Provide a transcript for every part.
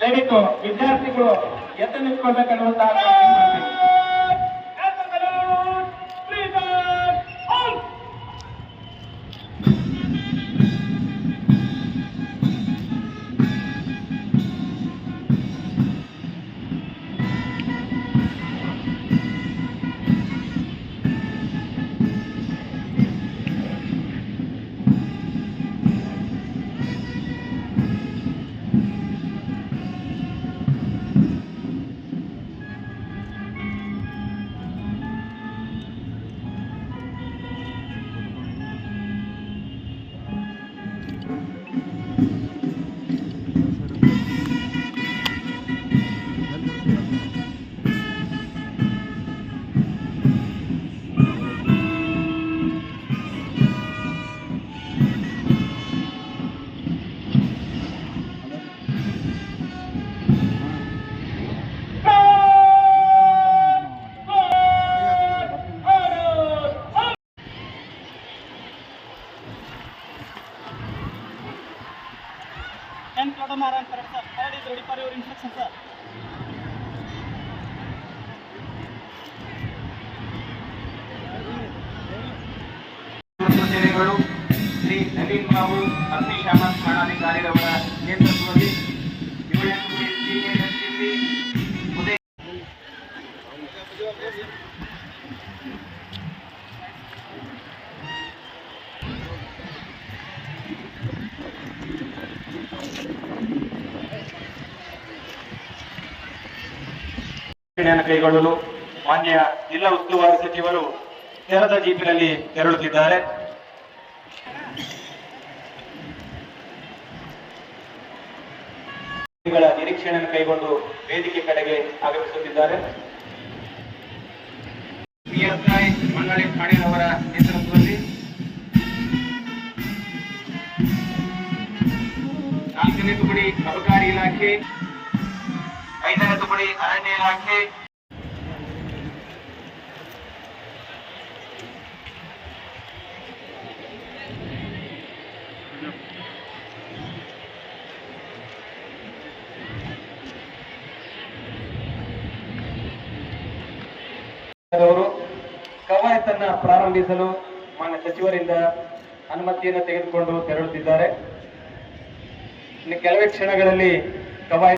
ದಯವಿಟ್ಟು ವಿದ್ಯಾರ್ಥಿಗಳು ಎದ್ದು ನಿಂತ್ಕೊಳ್ಬೇಕನ್ನುವಂತಹ ಟೆನ್ ಕೊಡ ಮಾರ ಅಂತಾರೆ sir third is ready for your instruction sir ಸೇವೆಗಳು ಶ್ರೀ ನವೀನ್ ಬಾಬು ಅಗ್ನಿಶಾಮಕ ಠಾಣಾಧಿಕಾರಿರವರ ನೇತೃತ್ವದಲ್ಲಿ ಉದಯ ಕೈಗೊಳ್ಳಲು ಮಾನ್ಯ ಜಿಲ್ಲಾ ಉಸ್ತುವಾರಿ ಸಚಿವರು ತೆರದ ಜೀಪಿನಲ್ಲಿ ತೆರಳುತ್ತಿದ್ದಾರೆ. ನಿರೀಕ್ಷಣೆಯನ್ನು ಕೈಗೊಂಡು ವೇದಿಕೆ ಕಡೆಗೆ ಆಗಮಿಸುತ್ತಿದ್ದಾರೆ. ನೇತೃತ್ವದಲ್ಲಿ ನಾಲ್ಕನೇ ಅಬಕಾರಿ ಇಲಾಖೆ ಐದನೇ ತುಕಡಿ ಅರಣ್ಯ ಇಲಾಖೆ. ಅವರು ಕವಾಯತನ್ನ ಪ್ರಾರಂಭಿಸಲು ಮಾನ್ಯ ಸಚಿವರಿಂದ ಅನುಮತಿಯನ್ನು ತೆಗೆದುಕೊಂಡು ತೆರಳುತ್ತಿದ್ದಾರೆ. ಇನ್ನು ಕೆಲವೇ ಕ್ಷಣಗಳಲ್ಲಿ ಕವಾಯತ್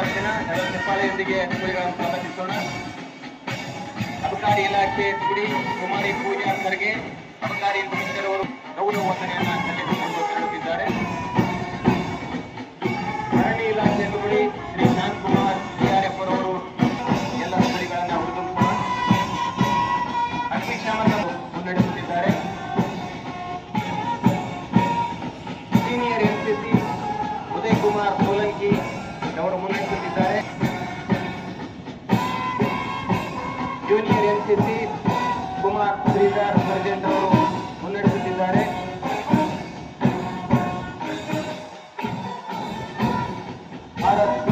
ಉತ್ತಮವಾದ ಎರಡು ನೆಪಾಳಿಯೊಂದಿಗೆ ಕುರಿಗಳನ್ನು ಸ್ವಾಗತಿಸೋಣ ಅಬಕಾರಿ ಇಲಾಖೆ ಕುಡಿ ಕುಮಾರಿ ಪೂಜಾ ಖರ್ಗೆ, ಅಬಕಾರಿ ಇನ್ಸ್ಪೆಕ್ಟರ್ ಅವರು ಗೌರವ ವಂದನೆಯನ್ನ junior NCC Kumar Shridhar sergeant ಅವರು ಮುನ್ನಡೆಸುತ್ತಿದ್ದಾರೆ. ಭಾರತ್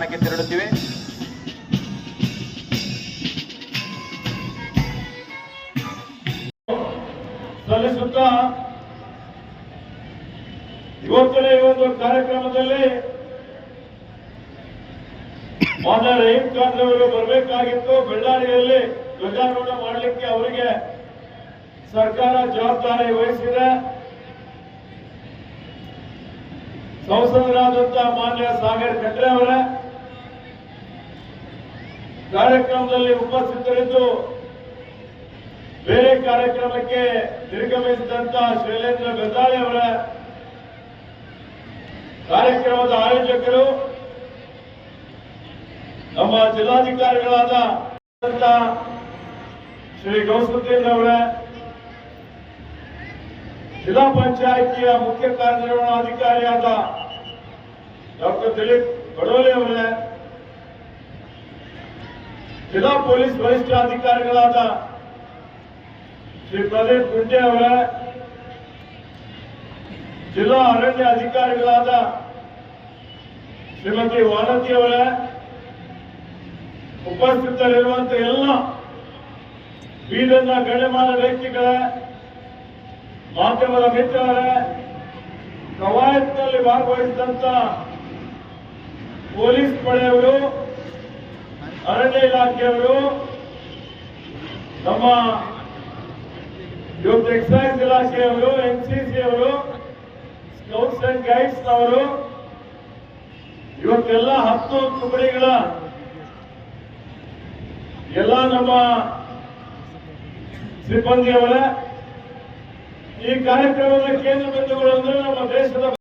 ಸ್ಥಾನಕ್ಕೆ ತೆರಳುತ್ತಿವೆ. ಸಲ್ಲಿಸುತ್ತಾ ಇವತ್ತಿನ ಒಂದು ಕಾರ್ಯಕ್ರಮದಲ್ಲಿ ಮಾನ್ಯ ರಹೀಂ ಖಾನ್ ಅವರು ಬರಬೇಕಾಗಿತ್ತು. ಬೆಳ್ಳಾರಿಯಲ್ಲಿ ಧ್ವಜಾರೋಹಣ ಮಾಡಲಿಕ್ಕೆ ಅವರಿಗೆ ಸರ್ಕಾರ ಜವಾಬ್ದಾರಿ ವಹಿಸಿದೆ. ಸಂಸದರಾದಂತಹ ಮಾನ್ಯ ಸಾಗರ್ ಖಂಡ್ರೆ ಅವರ ಕಾರ್ಯಕ್ರಮದಲ್ಲಿ ಉಪಸ್ಥಿತರಿದ್ದು ಬೇರೆ ಕಾರ್ಯಕ್ರಮಕ್ಕೆ ನಿರ್ಗಮಿಸಿದಂತ ಶೈಲೇಂದ್ರ ಬೆದ್ದಾಳಿ ಅವರ ಕಾರ್ಯಕ್ರಮದ ಆಯೋಜಕರು, ನಮ್ಮ ಜಿಲ್ಲಾಧಿಕಾರಿಗಳಾದ ಶ್ರೀ ಗೌಸುದ್ದೀನ್ ಅವರ, ಜಿಲ್ಲಾ ಪಂಚಾಯಿತಿಯ ಮುಖ್ಯ ಕಾರ್ಯನಿರ್ವಹಣಾಧಿಕಾರಿಯಾದ ಡಾಕ್ಟರ್ ದಿಲೀಪ್ ಬಡೋಲೆ ಅವರೇ ಜಿಲ್ಲಾ ಪೊಲೀಸ್ ವರಿಷ್ಠಾಧಿಕಾರಿಗಳಾದ ಶ್ರೀ ಪ್ರದೀಪ್ ಗುಂಟೆ ಅವರ, ಜಿಲ್ಲಾ ಅರಣ್ಯ ಅಧಿಕಾರಿಗಳಾದ ಶ್ರೀಮತಿ ವಾನತಿ ಅವರ ಉಪಸ್ಥಿತರಿರುವಂತಹ ಎಲ್ಲ ಬೀದರ್ನ ಗಣ್ಯಮಾನ ವ್ಯಕ್ತಿಗಳ, ಮಾಧ್ಯಮದ ಮಿತ್ರರ, ಕವಾಯತ್ನಲ್ಲಿ ಭಾಗವಹಿಸಿದಂತ ಪೊಲೀಸ್ ಪಡೆಯವರು ಅರಣ್ಯ ಇಲಾಖೆಯವರು ನಮ್ಮ ಇವತ್ತು ಎಕ್ಸೈಸ್ ಇಲಾಖೆಯವರು ಎನ್ಸಿಸಿ ಅವರು, ಸ್ಕೌಟ್ಸ್ ಅಂಡ್ ಗೈಡ್ಸ್ ಅವರು ಇವತ್ತೆಲ್ಲ ಹತ್ತು ತುಕಡಿಗಳ ಎಲ್ಲ ನಮ್ಮ ಸಿಬ್ಬಂದಿಯವರ, ಈ ಕಾರ್ಯಕ್ರಮದ ಕೇಂದ್ರ ಬಿಂದುಗಳು ಅಂದ್ರೆ ನಮ್ಮ ದೇಶದ